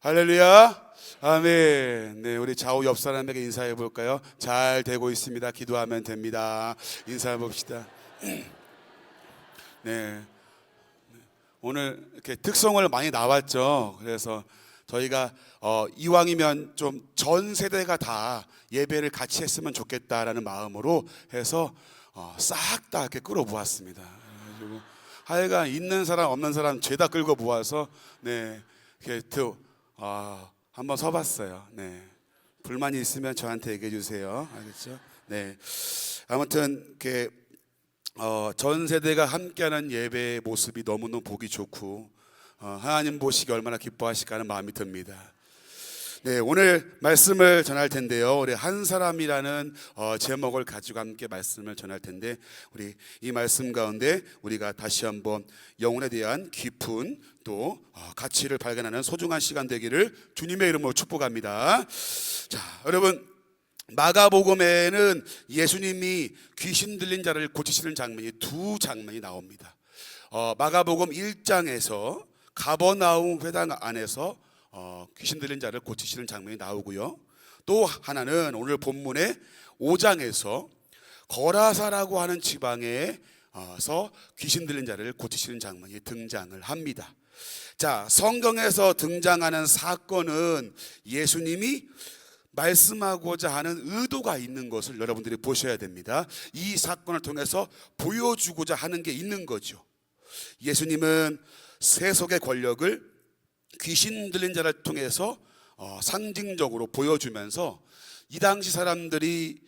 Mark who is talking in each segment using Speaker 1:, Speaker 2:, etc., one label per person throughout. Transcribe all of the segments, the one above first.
Speaker 1: 할렐루야. 아멘. 네, 우리 좌우 옆 사람에게 인사해 볼까요? 잘 되고 있습니다. 기도하면 됩니다. 인사해 봅시다. 네. 오늘 이렇게 특성을 많이 나왔죠. 그래서 저희가 어, 이왕이면 좀 전 세대가 다 예배를 같이 했으면 좋겠다라는 마음으로 해서 어, 싹다 이렇게 끌어모았습니다. 하여간 있는 사람 없는 사람 죄다 끌고 모아서 네 이렇게 드, 아, 한번 서봤어요. 네 불만이 있으면 저한테 얘기해 주세요. 알겠죠? 네 아무튼 어, 전 세대가 함께하는 예배의 모습이 너무너무 보기 좋고 어, 하나님 보시기 얼마나 기뻐하실까 하는 마음이 듭니다. 네, 오늘 말씀을 전할 텐데요. 우리 한 사람이라는 어, 제목을 가지고 함께 말씀을 전할 텐데 우리 이 말씀 가운데 우리가 다시 한번 영혼에 대한 깊은 또 어, 가치를 발견하는 소중한 시간 되기를 주님의 이름으로 축복합니다. 자, 여러분 마가복음에는 예수님이 귀신 들린 자를 고치시는 장면이 두 장면이 나옵니다. 어, 마가복음 1장에서 가버나움 회당 안에서 어, 귀신 들린 자를 고치시는 장면이 나오고요. 또 하나는 오늘 본문의 5장에서 거라사라고 하는 지방에서 귀신 들린 자를 고치시는 장면이 등장을 합니다. 자, 성경에서 등장하는 사건은 예수님이 말씀하고자 하는 의도가 있는 것을 여러분들이 보셔야 됩니다. 이 사건을 통해서 보여주고자 하는 게 있는 거죠. 예수님은 세속의 권력을 귀신 들린 자를 통해서 어, 상징적으로 보여주면서 이 당시 사람들이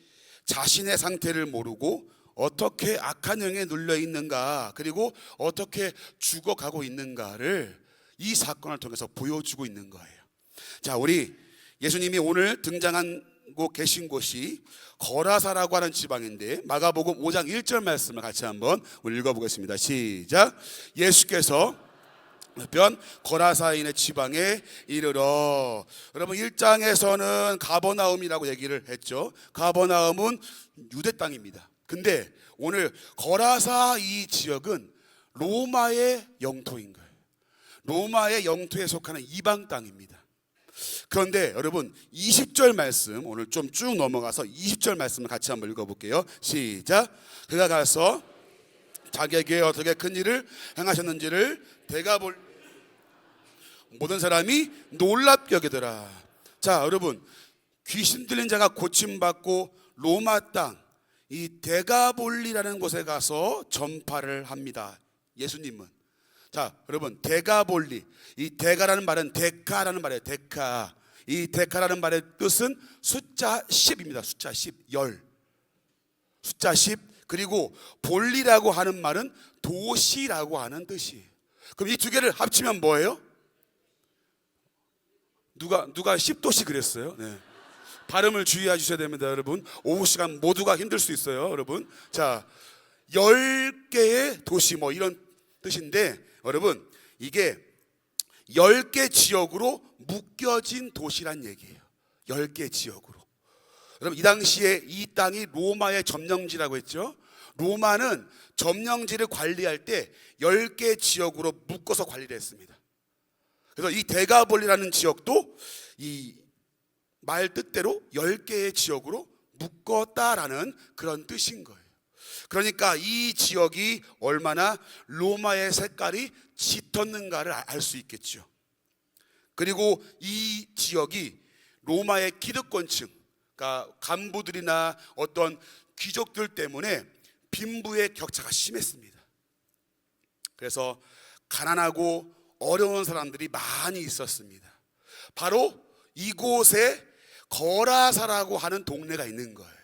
Speaker 1: 자신의 상태를 모르고 어떻게 악한 영에 눌려 있는가 그리고 어떻게 죽어가고 있는가를 이 사건을 통해서 보여주고 있는 거예요. 자, 우리 예수님이 오늘 등장하고 계신 곳이 거라사라고 하는 지방인데 마가복음 5장 1절 말씀을 같이 한번 읽어보겠습니다. 시작. 예수께서 변 거라사인의 지방에 이르러 여러분 1장에서는 가버나움이라고 얘기를 했죠. 가버나움은 유대 땅입니다. 근데 오늘 거라사 이 지역은 로마의 영토인 거예요. 로마의 영토에 속하는 이방 땅입니다. 그런데 여러분 20절 말씀 오늘 좀 쭉 넘어가서 20절 말씀을 같이 한번 읽어볼게요. 시작. 그가 가서 자기에게 어떻게 큰 일을 행하셨는지를 대가 볼 모든 사람이 놀랍게 여기더라. 자, 여러분 귀신 들린 자가 고침받고 로마 땅이 데가볼리라는 곳에 가서 전파를 합니다. 예수님은 자, 여러분 데가볼리 이 데가라는 말은 데카라는 말이에요. 데카 이 데카라는 말의 뜻은 숫자 10입니다. 숫자 10, 열. 숫자 10 그리고 볼리라고 하는 말은 도시라고 하는 뜻이에요. 그럼 이 두 개를 합치면 뭐예요? 누가 누가 10도시 그랬어요? 네. 발음을 주의해 주셔야 됩니다, 여러분. 오후 시간 모두가 힘들 수 있어요, 여러분. 자, 10개의 도시 뭐 이런 뜻인데 여러분, 이게 10개 지역으로 묶여진 도시란 얘기예요. 10개 지역으로. 여러분, 이 당시에 이 땅이 로마의 점령지라고 했죠. 로마는 점령지를 관리할 때 10개 지역으로 묶어서 관리를 했습니다. 그래서 이 데가볼리라는 지역도 이 말 뜻대로 10개의 지역으로 묶었다라는 그런 뜻인 거예요. 그러니까 이 지역이 얼마나 로마의 색깔이 짙었는가를 알 수 있겠죠. 그리고 이 지역이 로마의 기득권층, 그러니까 간부들이나 어떤 귀족들 때문에 빈부의 격차가 심했습니다. 그래서 가난하고 어려운 사람들이 많이 있었습니다. 바로 이곳에 거라사라고 하는 동네가 있는 거예요.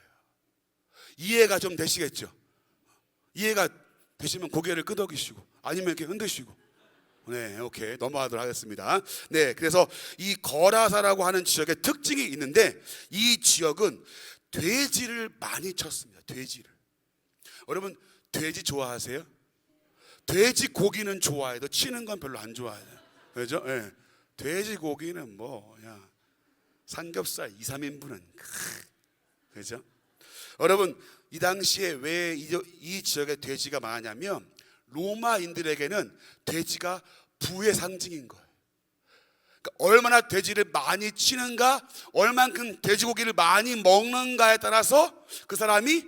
Speaker 1: 이해가 좀 되시겠죠? 이해가 되시면 고개를 끄덕이시고 아니면 이렇게 흔드시고 네, 오케이 넘어가도록 하겠습니다. 네, 그래서 이 거라사라고 하는 지역의 특징이 있는데 이 지역은 돼지를 많이 쳤습니다. 돼지를. 여러분 돼지 좋아하세요? 돼지 고기는 좋아해도 치는 건 별로 안 좋아해요. 그죠? 예. 돼지 고기는 뭐 그냥 삼겹살 2, 3인분은 그죠? 여러분 이 당시에 왜 이 지역에 돼지가 많냐면 로마인들에게는 돼지가 부의 상징인 거예요. 그러니까 얼마나 돼지를 많이 치는가, 얼만큼 돼지고기를 많이 먹는가에 따라서 그 사람이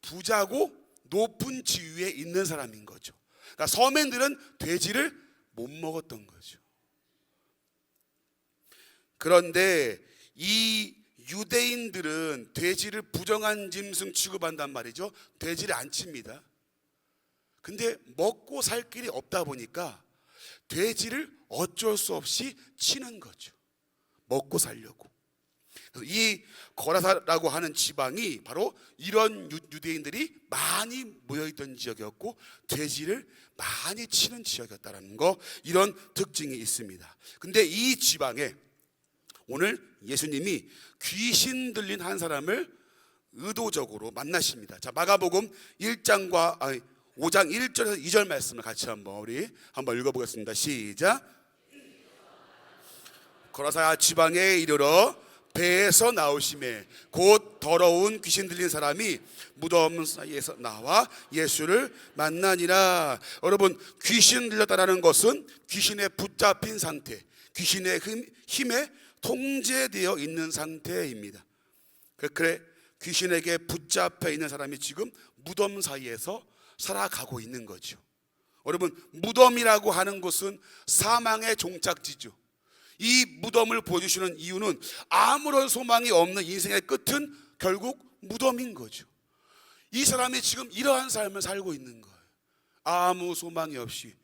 Speaker 1: 부자고 높은 지위에 있는 사람인 거죠. 그러니까 서민들은 돼지를 못 먹었던 거죠. 그런데 이 유대인들은 돼지를 부정한 짐승 취급한단 말이죠. 돼지를 안 칩니다. 근데 먹고 살 길이 없다 보니까 돼지를 어쩔 수 없이 치는 거죠. 먹고 살려고. 그래서 이 거라사라고 하는 지방이 바로 이런 유- 유대인들이 많이 모여있던 지역이었고 돼지를 많이 치는 지역이었다는 거 이런 특징이 있습니다. 근데 이 지방에 오늘 예수님이 귀신 들린 한 사람을 의도적으로 만나십니다. 자, 마가복음 1장과 아니 5장 1절에서 2절 말씀을 같이 한번 우리 한번 읽어 보겠습니다. 시작. 거라사 지방에 이르러 배에서 나오심에 곧 더러운 귀신 들린 사람이 무덤 사이에서 나와 예수를 만나니라. 여러분 귀신 들렸다라는 것은 귀신에 붙잡힌 상태, 귀신의 힘, 힘에 통제되어 있는 상태입니다. 그- 그래 귀신에게 붙잡혀 있는 사람이 지금 무덤 사이에서 살아가고 있는 거죠. 여러분 무덤이라고 하는 것은 사망의 종착지죠. 이 무덤을 보여주시는 이유는 아무런 소망이 없는 인생의 끝은 결국 무덤인 거죠. 이 사람이 지금 이러한 삶을 살고 있는 거예요. 아무 소망이 없이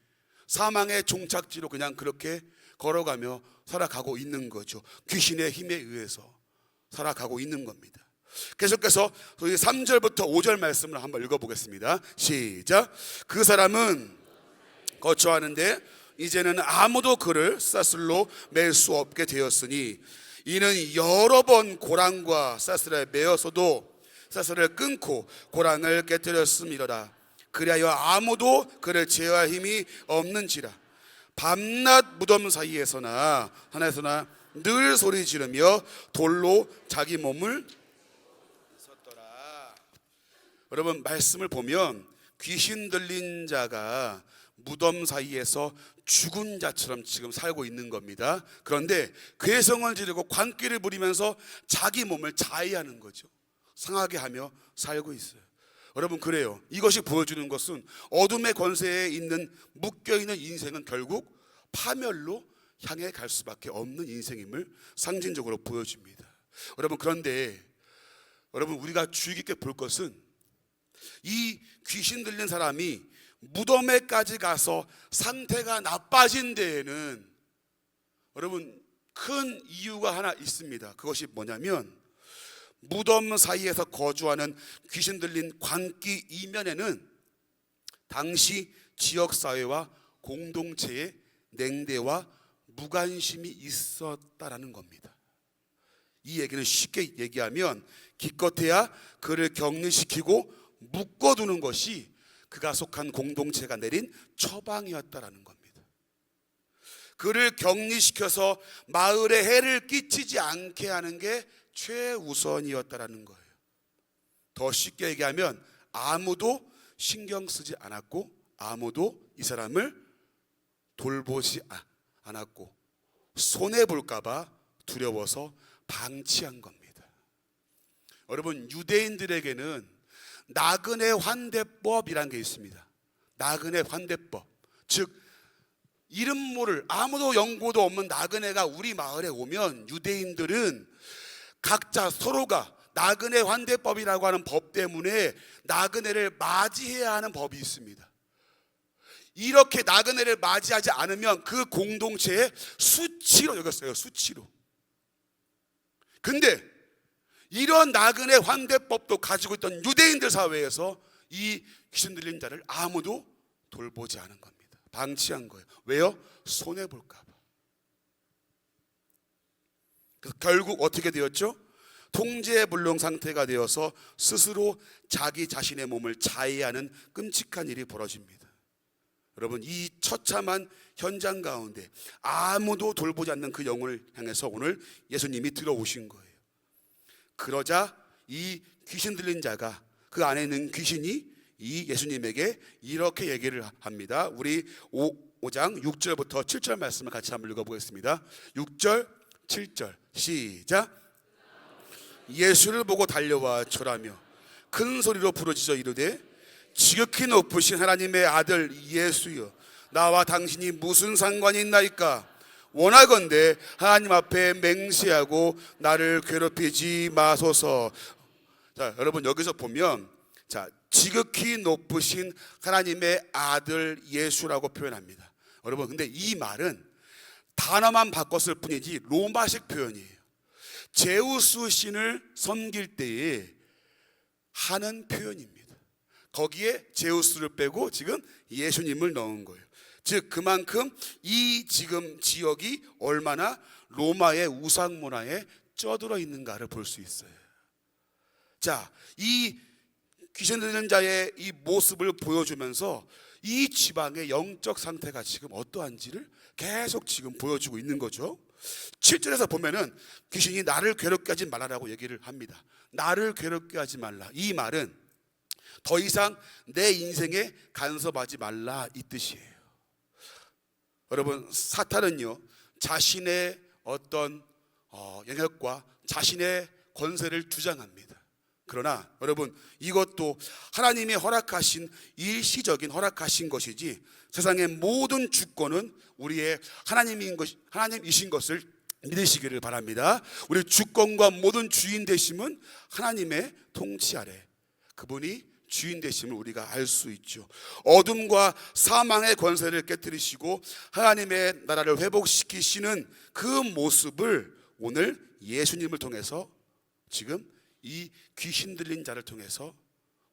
Speaker 1: 사망의 종착지로 그냥 그렇게 걸어가며 살아가고 있는 거죠. 귀신의 힘에 의해서 살아가고 있는 겁니다. 계속해서 3절부터 5절 말씀을 한번 읽어보겠습니다. 시작. 그 사람은 거처하는데 이제는 아무도 그를 사슬로 맬 수 없게 되었으니 이는 여러 번 고랑과 사슬에 매어서도 사슬을 끊고 고랑을 깨뜨렸음이로라. 그리하여 아무도 그를 제어할 힘이 없는지라. 밤낮 무덤 사이에서나 하나에서나 늘 소리 지르며 돌로 자기 몸을 섰더라. 여러분 말씀을 보면 귀신 들린 자가 무덤 사이에서 죽은 자처럼 지금 살고 있는 겁니다. 그런데 괴성을 지르고 관계를 부리면서 자기 몸을 자해하는 거죠. 상하게 하며 살고 있어요. 여러분 그래요. 이것이 보여주는 것은 어둠의 권세에 있는 묶여 있는 인생은 결국 파멸로 향해 갈 수밖에 없는 인생임을 상징적으로 보여줍니다. 여러분 그런데 여러분 우리가 주의 깊게 볼 것은 이 귀신 들린 사람이 무덤에까지 가서 상태가 나빠진 데에는 여러분 큰 이유가 하나 있습니다. 그것이 뭐냐면 무덤 사이에서 거주하는 귀신 들린 관기 이면에는 당시 지역 사회와 공동체의 냉대와 무관심이 있었다라는 겁니다. 이 얘기는 쉽게 얘기하면 기껏해야 그를 격리시키고 묶어두는 것이 그가 속한 공동체가 내린 처방이었다라는 겁니다. 그를 격리시켜서 마을에 해를 끼치지 않게 하는 게 최우선이었다라는 거예요. 더 쉽게 얘기하면 아무도 신경 쓰지 않았고 아무도 이 사람을 돌보지 아- 않았고 손해 볼까봐 두려워서 방치한 겁니다. 여러분 유대인들에게는 나그네 환대법이라는 게 있습니다. 나그네 환대법. 즉 이름 모를 아무도 연고도 없는 나그네가 우리 마을에 오면 유대인들은 각자 서로가 나그네 환대법이라고 하는 법 때문에 나그네를 맞이해야 하는 법이 있습니다. 이렇게 나그네를 맞이하지 않으면 그 공동체의 수치로 여겼어요. 수치로. 근데 이런 나그네 환대법도 가지고 있던 유대인들 사회에서 이 귀신 들린 자를 아무도 돌보지 않은 겁니다. 방치한 거예요. 왜요? 손해 볼까 봐. 그래서 결국 어떻게 되었죠? 통제 불능 상태가 되어서 스스로 자기 자신의 몸을 자해하는 끔찍한 일이 벌어집니다. 여러분 이 처참한 현장 가운데 아무도 돌보지 않는 그 영혼을 향해서 오늘 예수님이 들어오신 거예요. 그러자 이 귀신 들린 자가 그 안에 있는 귀신이 이 예수님에게 이렇게 얘기를 합니다. 우리 5, 5장 6절부터 7절 말씀을 같이 한번 읽어보겠습니다. 6절, 7절 시작. 예수를 보고 달려와 절하며 큰 소리로 부르짖어 이르되 지극히 높으신 하나님의 아들 예수여 나와 당신이 무슨 상관이 있나이까 원하건대 하나님 앞에 맹세하고 나를 괴롭히지 마소서 자 여러분 여기서 보면 자 지극히 높으신 하나님의 아들 예수라고 표현합니다 여러분 근데 이 말은 단어만 바꿨을 뿐이지 로마식 표현이에요 제우스 신을 섬길 때에 하는 표현입니다. 거기에 제우스를 빼고 지금 예수님을 넣은 거예요. 즉 그만큼 이 지금 지역이 얼마나 로마의 우상 문화에 쩌들어 있는가를 볼 수 있어요. 자, 이 귀신 들린 자의 이 모습을 보여주면서 이 지방의 영적 상태가 지금 어떠한지를 계속 지금 보여주고 있는 거죠. 7절에서 보면은 귀신이 나를 괴롭게 하지 말라라고 얘기를 합니다. 나를 괴롭게 하지 말라. 이 말은 더 이상 내 인생에 간섭하지 말라 이 뜻이에요. 여러분 사탄은요 자신의 어떤 어, 영역과 자신의 권세를 주장합니다. 그러나 여러분 이것도 하나님이 허락하신 일시적인 허락하신 것이지 세상의 모든 주권은 우리의 하나님인 것 하나님이신 것을 믿으시기를 바랍니다. 우리 주권과 모든 주인 되심은 하나님의 통치 아래 그분이 주인 되심을 우리가 알 수 있죠. 어둠과 사망의 권세를 깨뜨리시고 하나님의 나라를 회복시키시는 그 모습을 오늘 예수님을 통해서 지금 이 귀신 들린 자를 통해서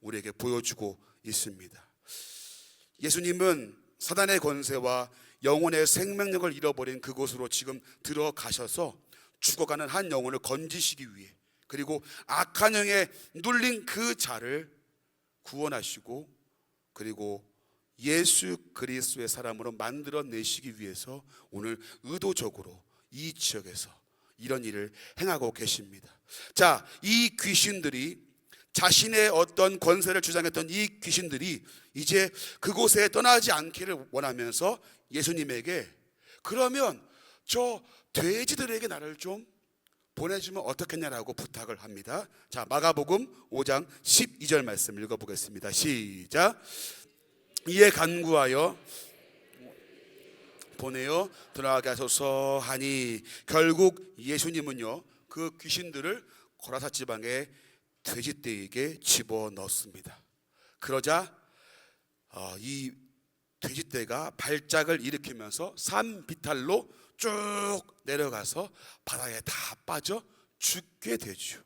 Speaker 1: 우리에게 보여주고 있습니다. 예수님은 사단의 권세와 영혼의 생명력을 잃어버린 그곳으로 지금 들어가셔서 죽어가는 한 영혼을 건지시기 위해 그리고 악한 영에 눌린 그 자를 구원하시고 그리고 예수 그리스도의 사람으로 만들어 내시기 위해서 오늘 의도적으로 이 지역에서 이런 일을 행하고 계십니다. 자, 이 귀신들이 자신의 어떤 권세를 주장했던 이 귀신들이 이제 그곳에 떠나지 않기를 원하면서 예수님에게 그러면 저 돼지들에게 나를 좀 보내주면 어떻겠냐라고 부탁을 합니다. 자, 마가복음 5장 12절 말씀 읽어보겠습니다. 시작. 이에 간구하여 보내어 들어가게 하소서 하니 결국 예수님은요 그 귀신들을 고라사 지방의 돼지떼에게 집어 넣습니다. 그러자 어, 이 돼지떼가 발작을 일으키면서 산 비탈로 쭉 내려가서 바다에 다 빠져 죽게 되죠.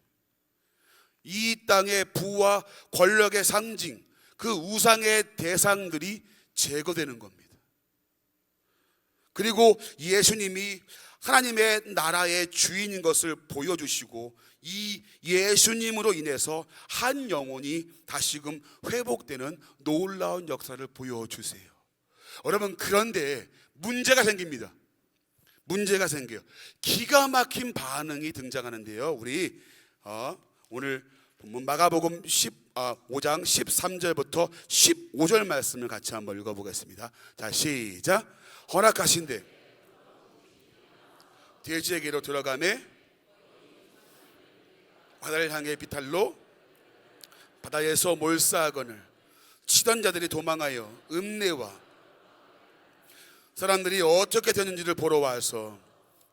Speaker 1: 이 땅의 부와 권력의 상징, 그 우상의 대상들이 제거되는 겁니다. 그리고 예수님이 하나님의 나라의 주인인 것을 보여주시고 이 예수님으로 인해서 한 영혼이 다시금 회복되는 놀라운 역사를 보여주세요. 여러분 그런데 문제가 생깁니다. 문제가 생겨요. 기가 막힌 반응이 등장하는데요. 우리 어, 오늘 본문 마가복음 10, 아, 5장 13절부터 15절 말씀을 같이 한번 읽어보겠습니다. 자 시작. 허락하신대 돼지에게로 들어가매 바다를 향해 비탈로 바다에서 몰사하거늘 치던 자들이 도망하여 음내와 사람들이 어떻게 되는지를 보러 와서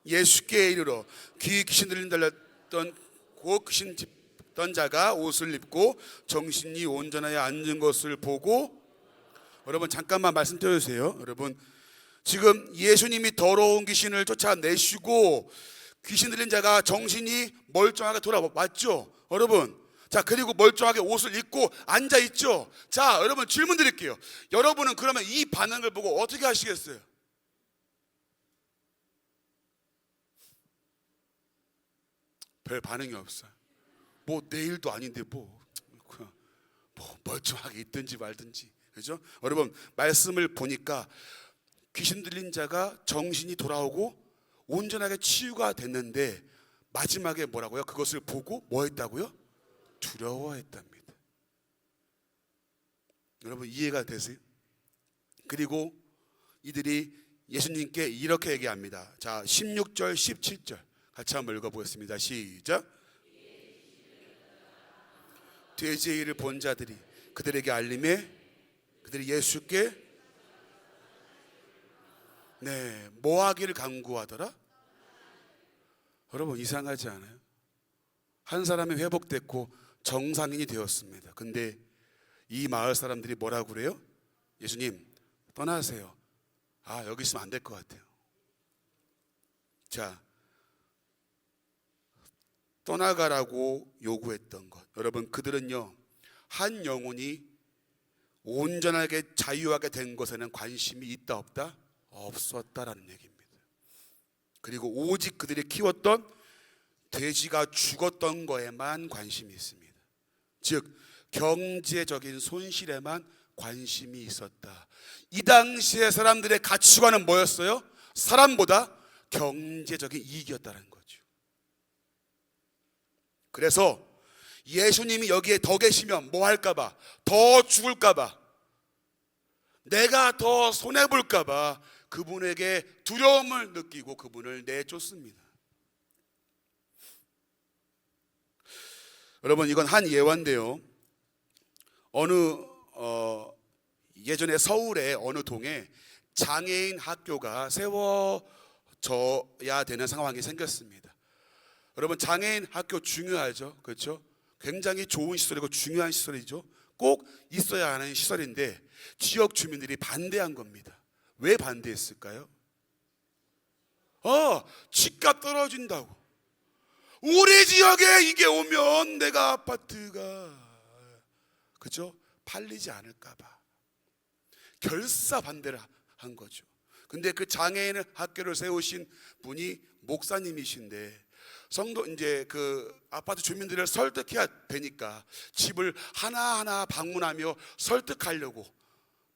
Speaker 1: 예수께 이르러 귀 귀신 들린 달렸던 그 귀신 집던 자가 옷을 입고 정신이 온전하여 앉은 것을 보고 여러분 잠깐만 말씀 드려주세요. 여러분 지금 예수님이 더러운 귀신을 쫓아내시고 귀신 들린 자가 정신이 멀쩡하게 돌아왔죠? 여러분 자 그리고 멀쩡하게 옷을 입고 앉아 있죠? 자 여러분 질문 드릴게요. 여러분은 그러면 이 반응을 보고 어떻게 하시겠어요 별 반응이 없어요. 뭐 내일도 아닌데 뭐, 그냥 뭐 멀쩡하게 있든지 말든지 그죠? 여러분 말씀을 보니까 귀신 들린 자가 정신이 돌아오고 온전하게 치유가 됐는데 마지막에 뭐라고요? 그것을 보고 뭐 했다고요? 두려워했답니다. 여러분 이해가 되세요? 그리고 이들이 예수님께 이렇게 얘기합니다. 자, 16절, 17절 같이 한번 읽어보겠습니다. 시작. 돼지의 일을 본 자들이 그들에게 알림해 그들이 예수께 네, 뭐 하기를 강구하더라? 여러분 이상하지 않아요? 한 사람이 회복됐고 정상인이 되었습니다. 근데 이 마을 사람들이 뭐라고 그래요? 예수님 떠나세요. 아 여기 있으면 안 될 것 같아요. 자 떠나가라고 요구했던 것. 여러분 그들은요 한 영혼이 온전하게 자유하게 된 것에는 관심이 있다 없다 없었다라는 얘기입니다. 그리고 오직 그들이 키웠던 돼지가 죽었던 거에만 관심이 있습니다. 즉 경제적인 손실에만 관심이 있었다. 이 당시의 사람들의 가치관은 뭐였어요? 사람보다 경제적인 이익이었다는 거죠. 그래서 예수님이 여기에 더 계시면 뭐 할까봐, 더 죽을까봐, 내가 더 손해볼까봐 그분에게 두려움을 느끼고 그분을 내쫓습니다. 여러분 이건 한 예화인데요. 어느 어, 예전에 서울의 어느 동에 장애인 학교가 세워져야 되는 상황이 생겼습니다. 여러분 장애인 학교 중요하죠, 그렇죠? 굉장히 좋은 시설이고 중요한 시설이죠. 꼭 있어야 하는 시설인데 지역 주민들이 반대한 겁니다. 왜 반대했을까요? 어, 집값 떨어진다고. 우리 지역에 이게 오면 내가 아파트가 그죠? 팔리지 않을까 봐. 결사 반대를 한 거죠. 근데 그 장애인 학교를 세우신 분이 목사님이신데 성도 이제 그 아파트 주민들을 설득해야 되니까 집을 하나하나 방문하며 설득하려고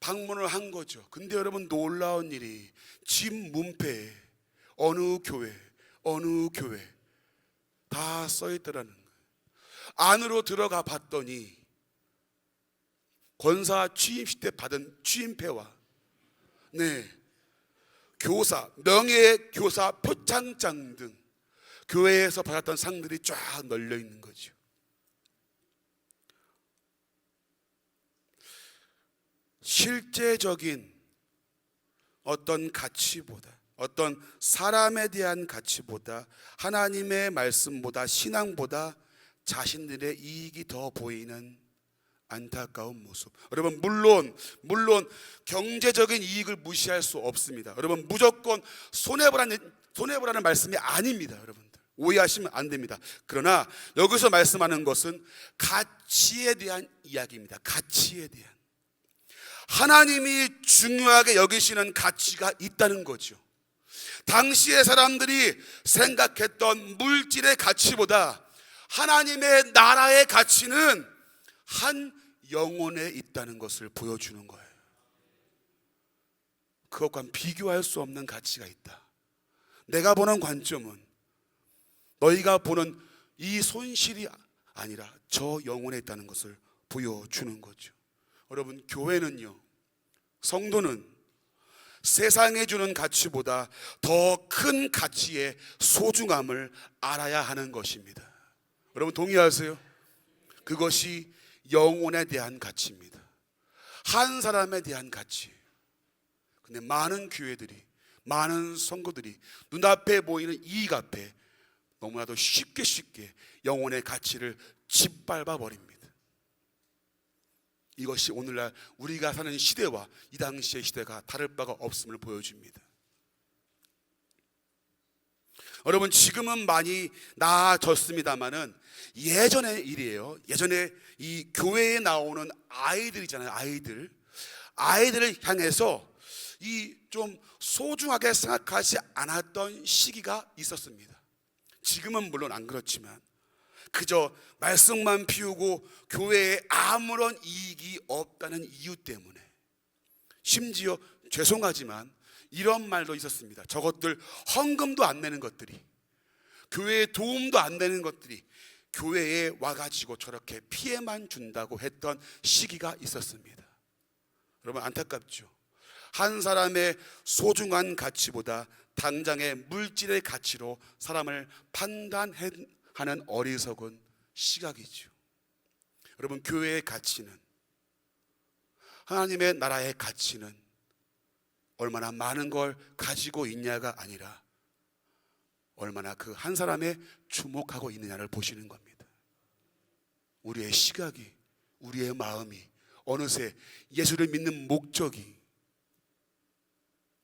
Speaker 1: 방문을 한 거죠. 근데 여러분 놀라운 일이 집 문패에 어느 교회, 어느 교회 다 써 있더라는 거예요. 안으로 들어가 봤더니 권사 취임식 때 받은 취임패와 네 교사 명예 교사 표창장 등 교회에서 받았던 상들이 쫙 널려 있는 거죠. 실제적인 어떤 가치보다 어떤 사람에 대한 가치보다 하나님의 말씀보다 신앙보다 자신들의 이익이 더 보이는 안타까운 모습. 여러분 물론 물론 경제적인 이익을 무시할 수 없습니다. 여러분 무조건 손해 보라는 손해 보라는 말씀이 아닙니다, 여러분들. 오해하시면 안 됩니다. 그러나 여기서 말씀하는 것은 가치에 대한 이야기입니다. 가치에 대한 하나님이 중요하게 여기시는 가치가 있다는 거죠. 당시의 사람들이 생각했던 물질의 가치보다 하나님의 나라의 가치는 한 영혼에 있다는 것을 보여주는 거예요. 그것과 비교할 수 없는 가치가 있다. 내가 보는 관점은 너희가 보는 이 손실이 아니라 저 영혼에 있다는 것을 보여주는 거죠. 여러분, 교회는요, 성도는 세상에 주는 가치보다 더 큰 가치의 소중함을 알아야 하는 것입니다. 여러분, 동의하세요? 그것이 영혼에 대한 가치입니다. 한 사람에 대한 가치. 근데 많은 교회들이, 많은 성도들이 눈앞에 보이는 이익 앞에 너무나도 쉽게 쉽게 영혼의 가치를 짓밟아 버립니다. 이것이 오늘날 우리가 사는 시대와 이 당시의 시대가 다를 바가 없음을 보여줍니다. 여러분 지금은 많이 나아졌습니다만은 예전의 일이에요. 예전에 이 교회에 나오는 아이들이잖아요. 아이들. 아이들을 향해서 이 좀 소중하게 생각하지 않았던 시기가 있었습니다. 지금은 물론 안 그렇지만 그저 말씀만 피우고 교회에 아무런 이익이 없다는 이유 때문에 심지어 죄송하지만 이런 말도 있었습니다. 저것들 헌금도 안 내는 것들이 교회에 도움도 안 되는 것들이 교회에 와가지고 저렇게 피해만 준다고 했던 시기가 있었습니다. 여러분 안타깝죠. 한 사람의 소중한 가치보다 당장의 물질의 가치로 사람을 판단하는 어리석은 시각이죠. 여러분 교회의 가치는 하나님의 나라의 가치는 얼마나 많은 걸 가지고 있냐가 아니라 얼마나 그 한 사람에 주목하고 있느냐를 보시는 겁니다. 우리의 시각이, 우리의 마음이 어느새 예수를 믿는 목적이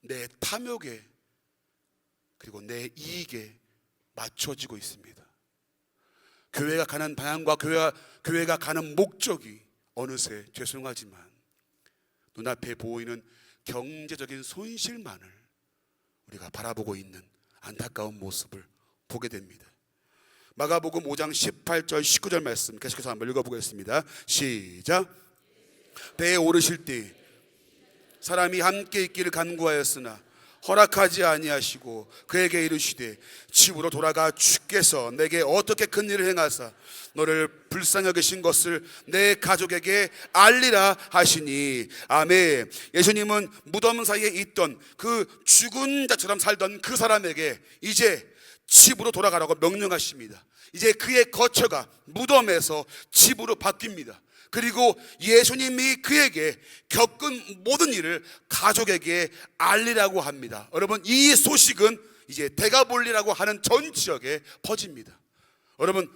Speaker 1: 내 탐욕에 그리고 내 이익에 맞춰지고 있습니다. 교회가 가는 방향과 교회가, 교회가 가는 목적이 어느새 죄송하지만 눈앞에 보이는 경제적인 손실만을 우리가 바라보고 있는 안타까운 모습을 보게 됩니다. 마가복음 5장 18절 19절 말씀 계속해서 한번 읽어보겠습니다. 시작. 배에 오르실 때 사람이 함께 있기를 간구하였으나 허락하지 아니하시고 그에게 이르시되 집으로 돌아가 주께서 내게 어떻게 큰 일을 행하사 너를 불쌍히 여기신 것을 내 가족에게 알리라 하시니 아멘. 예수님은 무덤 사이에 있던 그 죽은 자처럼 살던 그 사람에게 이제 집으로 돌아가라고 명령하십니다. 이제 그의 거처가 무덤에서 집으로 바뀝니다. 그리고 예수님이 그에게 겪은 모든 일을 가족에게 알리라고 합니다. 여러분, 이 소식은 이제 대가볼리라고 하는 전 지역에 퍼집니다. 여러분,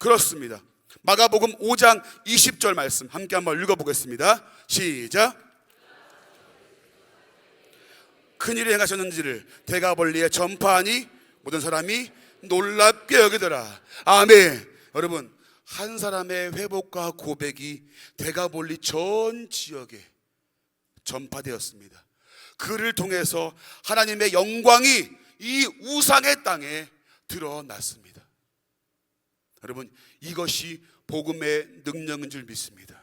Speaker 1: 그렇습니다. 마가복음 5장 20절 말씀 함께 한번 읽어보겠습니다. 시작. 큰일을 행하셨는지를 대가벌리에 전파하니 모든 사람이 놀랍게 여기더라. 아멘. 여러분, 한 사람의 회복과 고백이 대가볼리 전 지역에 전파되었습니다. 그를 통해서 하나님의 영광이 이 우상의 땅에 드러났습니다. 여러분, 이것이 복음의 능력인 줄 믿습니다.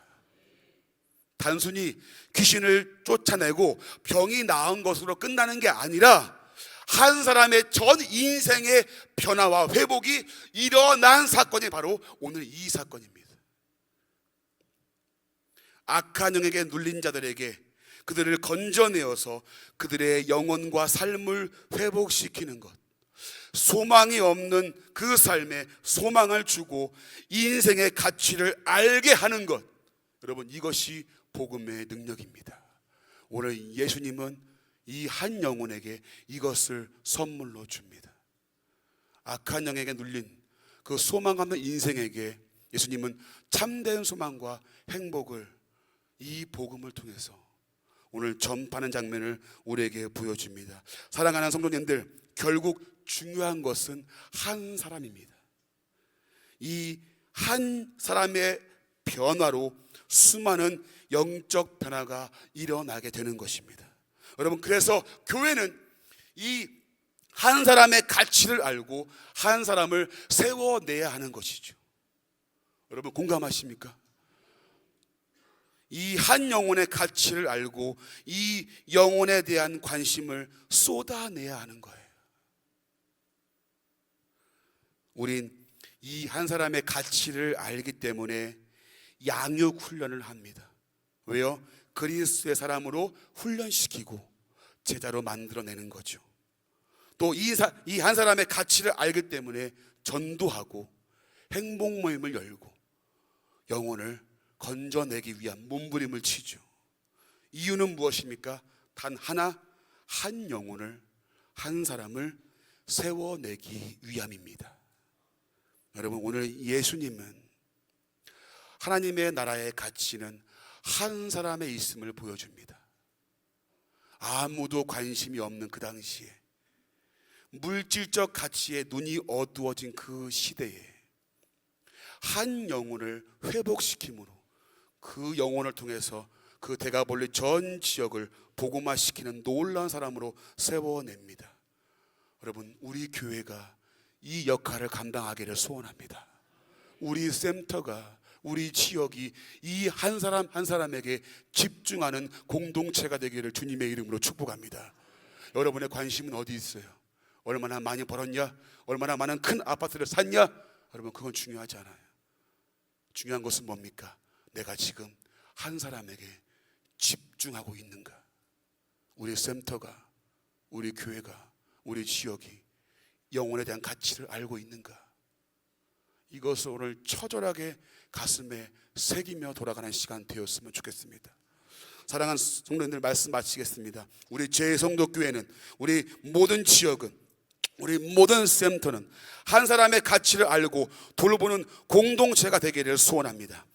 Speaker 1: 단순히 귀신을 쫓아내고 병이 나은 것으로 끝나는 게 아니라 한 사람의 전 인생의 변화와 회복이 일어난 사건이 바로 오늘 이 사건입니다. 악한 영에게 눌린 자들에게 그들을 건져내어서 그들의 영혼과 삶을 회복시키는 것. 소망이 없는 그 삶에 소망을 주고 인생의 가치를 알게 하는 것. 여러분, 이것이 복음의 능력입니다. 오늘 예수님은 이 한 영혼에게 이것을 선물로 줍니다. 악한 영에게 눌린 그 소망 없는 인생에게 예수님은 참된 소망과 행복을 이 복음을 통해서 오늘 전파하는 장면을 우리에게 보여줍니다. 사랑하는 성도님들, 결국 중요한 것은 한 사람입니다. 이 한 사람의 변화로 수많은 영적 변화가 일어나게 되는 것입니다. 여러분, 그래서 교회는 이 한 사람의 가치를 알고 한 사람을 세워내야 하는 것이죠. 여러분, 공감하십니까? 이 한 영혼의 가치를 알고 이 영혼에 대한 관심을 쏟아내야 하는 거예요. 우린 이 한 사람의 가치를 알기 때문에 양육 훈련을 합니다. 왜요? 그리스도의 사람으로 훈련시키고 제자로 만들어내는 거죠. 또 이 한 사람의 가치를 알기 때문에 전도하고 행복 모임을 열고 영혼을 건져내기 위한 몸부림을 치죠. 이유는 무엇입니까? 단 하나 한 영혼을 한 사람을 세워내기 위함입니다. 여러분 오늘 예수님은 하나님의 나라의 가치는 한 사람의 있음을 보여줍니다. 아무도 관심이 없는 그 당시에 물질적 가치에 눈이 어두워진 그 시대에 한 영혼을 회복시킴으로 그 영혼을 통해서 그 대가볼리 전 지역을 복음화시키는 놀라운 사람으로 세워냅니다. 여러분, 우리 교회가 이 역할을 감당하기를 소원합니다. 우리 센터가 우리 지역이 이 한 사람 한 사람에게 집중하는 공동체가 되기를 주님의 이름으로 축복합니다. 여러분의 관심은 어디 있어요? 얼마나 많이 벌었냐? 얼마나 많은 큰 아파트를 샀냐? 여러분 그건 중요하지 않아요. 중요한 것은 뭡니까? 내가 지금 한 사람에게 집중하고 있는가? 우리 센터가 우리 교회가 우리 지역이 영혼에 대한 가치를 알고 있는가? 이것을 오늘 처절하게 가슴에 새기며 돌아가는 시간 되었으면 좋겠습니다. 사랑하는 성도님들 말씀 마치겠습니다. 우리 제성도 교회는 우리 모든 지역은 우리 모든 센터는 한 사람의 가치를 알고 돌보는 공동체가 되기를 소원합니다.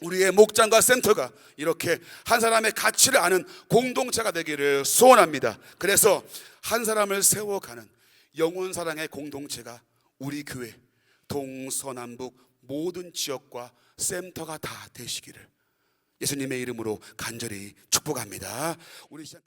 Speaker 1: 우리의 목장과 센터가 이렇게 한 사람의 가치를 아는 공동체가 되기를 소원합니다. 그래서 한 사람을 세워가는 영혼 사랑의 공동체가 우리 교회 동서남북 모든 지역과 센터가 다 되시기를 예수님의 이름으로 간절히 축복합니다. 우리 시작